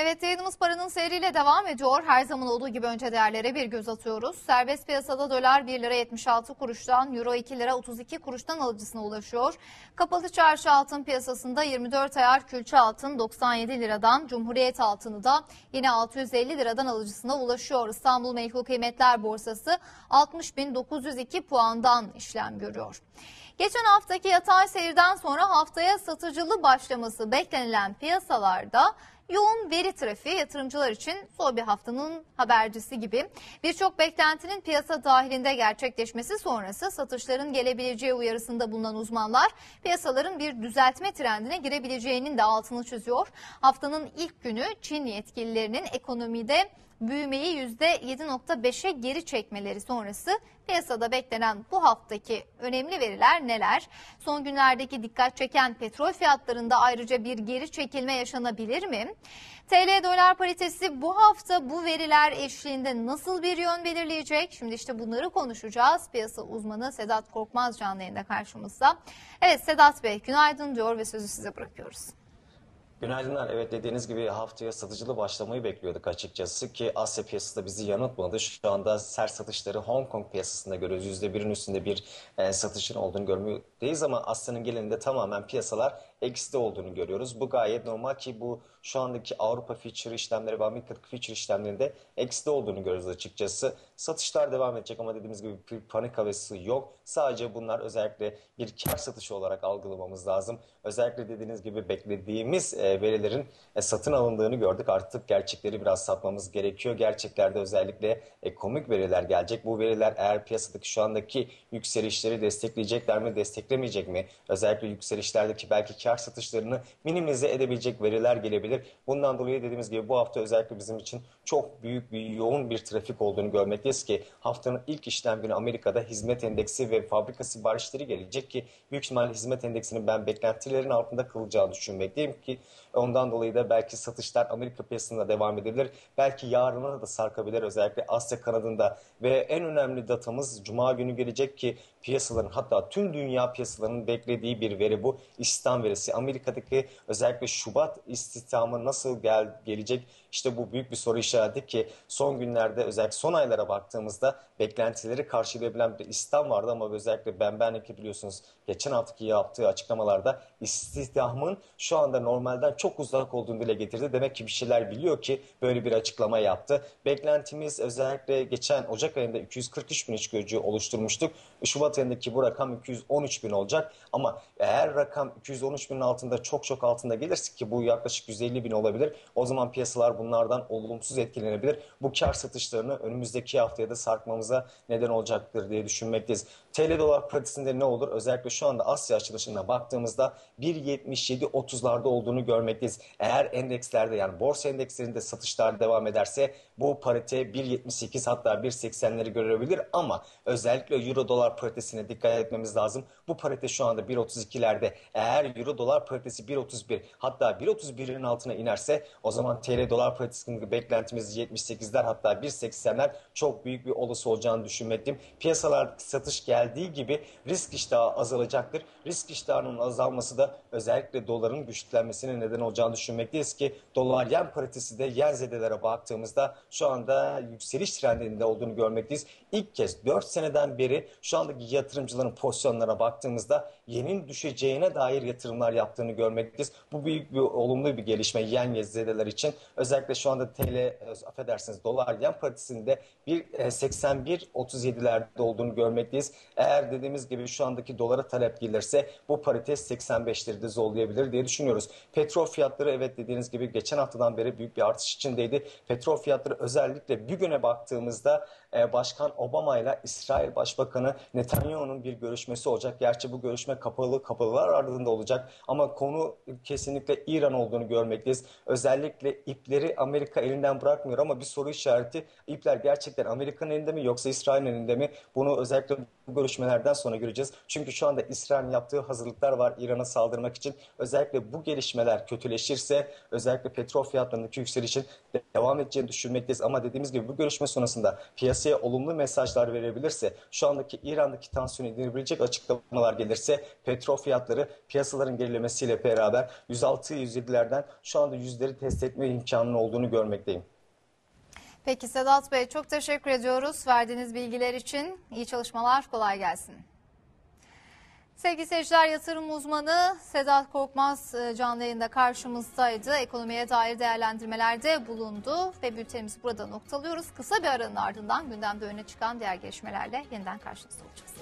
Evet yayınımız paranın seyriyle devam ediyor. Her zaman olduğu gibi önce değerlere bir göz atıyoruz. Serbest piyasada dolar 1 lira 76 kuruştan, euro 2 lira 32 kuruştan alıcısına ulaşıyor. Kapalı çarşı altın piyasasında 24 ayar külçe altın 97 liradan, Cumhuriyet altını da yine 650 liradan alıcısına ulaşıyor. İstanbul Menkul Kıymetler Borsası 60.902 puandan işlem görüyor. Geçen haftaki yatay seyirden sonra haftaya satıcılı başlaması beklenilen piyasalarda Yoğun veri trafiği yatırımcılar için zor bir haftanın habercisi gibi. Birçok beklentinin piyasa dahilinde gerçekleşmesi sonrası satışların gelebileceği uyarısında bulunan uzmanlar piyasaların bir düzeltme trendine girebileceğinin de altını çiziyor. Haftanın ilk günü Çin yetkililerinin ekonomide büyümeyi %7.5'e geri çekmeleri sonrası piyasada beklenen bu haftaki önemli veriler neler? Son günlerdeki dikkat çeken petrol fiyatlarında ayrıca bir geri çekilme yaşanabilir mi? TL dolar paritesi bu hafta bu veriler eşliğinde nasıl bir yön belirleyecek? Şimdi işte bunları konuşacağız. Piyasa uzmanı Sedat Korkmaz canlı yayında karşımızda. Evet Sedat Bey günaydın diyor ve sözü size bırakıyoruz. Günaydınlar. Evet dediğiniz gibi haftaya satıcılı başlamayı bekliyorduk açıkçası ki Asya piyasası da bizi yanıltmadı. Şu anda sert satışları Hong Kong piyasasında görüyoruz. %1'in üstünde bir e, satışın olduğunu görmekteyiz ama Asya'nın genelinde tamamen piyasalar ekside olduğunu görüyoruz. Bu gayet normal ki bu şu andaki Avrupa Future işlemleri ve Amerika Future işlemlerinde ekside olduğunu görüyoruz açıkçası. Satışlar devam edecek ama dediğimiz gibi bir panik havası yok. Sadece bunlar özellikle bir kar satışı olarak algılamamız lazım. Özellikle dediğiniz gibi beklediğimiz e, verilerin e, satın alındığını gördük. Artık gerçekleri biraz satmamız gerekiyor. Gerçeklerde özellikle komik veriler gelecek. Bu veriler eğer piyasadaki şu andaki yükselişleri destekleyecekler mi, desteklemeyecek mi? Özellikle yükselişlerdeki belki kar satışlarını minimize edebilecek veriler gelebilir. Bundan dolayı dediğimiz gibi bu hafta özellikle bizim için çok büyük bir yoğun bir trafik olduğunu görmekteyiz ki haftanın ilk işlem günü Amerika'da hizmet endeksi ve fabrika siparişleri gelecek ki büyük ihtimalle hizmet endeksinin ben beklentilerin altında kalacağını düşünmekteyim ki ondan dolayı da belki satışlar Amerika piyasasında devam edebilir. Belki yarına da sarkabilir özellikle Asya kanadında ve en önemli datamız Cuma günü gelecek ki piyasaların hatta tüm dünya piyasalarının beklediği bir veri bu. İstihdam verisi. Amerika'daki özellikle Şubat istihdamı nasıl gel gelecek? İşte bu büyük bir soru işareti ki son günlerde özellikle son aylara baktığımızda beklentileri karşılayabilen bir istihdam vardı ama özellikle Ben Bernanke biliyorsunuz geçen haftaki yaptığı açıklamalarda istihdamın şu anda normalden çok uzak olduğunu dile getirdi. Demek ki bir şeyler biliyor ki böyle bir açıklama yaptı. Beklentimiz özellikle geçen Ocak ayında 243 bin iş gücü oluşturmuştuk. Şubat ayındaki bu rakam 213 bin olacak ama eğer rakam 213 binin altında çok çok altında gelirse ki bu yaklaşık 150 bin olabilir o zaman piyasalar bunlardan olumsuz etkilenebilir. Bu kar satışlarını önümüzdeki haftaya da sarkmamıza neden olacaktır diye düşünmekteyiz. TL dolar paritesinde ne olur? Özellikle şu anda Asya açılışına baktığımızda 1.77-30'larda olduğunu görmekteyiz. Eğer endekslerde yani borsa endekslerinde satışlar devam ederse bu parite 1.78 hatta 1.80'leri görebilir ama özellikle euro dolar paritesine dikkat etmemiz lazım. Bu parite şu anda 1.32'lerde. Eğer euro dolar paritesi 1.31 hatta 1.31'in altına inerse o zaman TL dolar paritesinin beklentimiz 78'ler hatta 1.80'ler çok büyük bir olası olacağını düşünmekteyim. Piyasalar satış geldiği gibi risk iştahı azalacaktır. Risk iştahının azalması da özellikle doların güçlenmesine neden olacağını düşünmekteyiz ki dolar yen paritesi de yen zedelere baktığımızda şu anda yükseliş trendinde olduğunu görmekteyiz. İlk kez 4 seneden beri şu andaki yatırımcıların pozisyonlara baktığımızda yenin düşeceğine dair yatırımlar yaptığını görmekteyiz. Bu büyük bir olumlu bir gelişme yen zedeler için. Özellikle şu anda TL, e, affedersiniz dolar yen paritesinde bir 81-37'lerde e, olduğunu görmekteyiz. Eğer dediğimiz gibi şu andaki dolara talep gelirse bu parite 85'leri de zorlayabilir diye düşünüyoruz. Petrol fiyatları evet dediğiniz gibi geçen haftadan beri büyük bir artış içindeydi. Petrol fiyatları özellikle bir güne baktığımızda e, Başkan Obama ile İsrail Başbakanı Netanyahu'nun bir görüşmesi olacak. Gerçi bu görüşme kapalı kapılar ardında olacak ama konu kesinlikle İran olduğunu görmekteyiz. Özellikle ipleri Amerika elinden bırakmıyor ama bir soru işareti ipler gerçekten Amerika'nın elinde mi yoksa İsrail'in elinde mi? Bunu özellikle bu görüşmelerden sonra göreceğiz. Çünkü şu anda İsrail'in yaptığı hazırlıklar var İran'a saldırmak için. Özellikle bu gelişmeler kötüleşirse özellikle petrol fiyatlarındaki yükselişin devam edeceğini düşünmekteyiz. Ama dediğimiz gibi bu görüşme sonrasında piyasa piyasaya olumlu mesajlar verebilirse, şu andaki İran'daki tansiyonu indirebilecek açıklamalar gelirse petrol fiyatları piyasaların gerilemesiyle beraber 106-107'lerden şu anda yüzleri test etme imkanının olduğunu görmekteyim. Peki Sedat Bey çok teşekkür ediyoruz verdiğiniz bilgiler için. İyi çalışmalar, kolay gelsin. Sevgili seyirciler yatırım uzmanı Sedat Korkmaz e, canlı yayında karşımızdaydı. Ekonomiye dair değerlendirmelerde bulundu ve bültenimizi burada noktalıyoruz. Kısa bir aranın ardından gündemde öne çıkan diğer gelişmelerle yeniden karşınızda olacağız.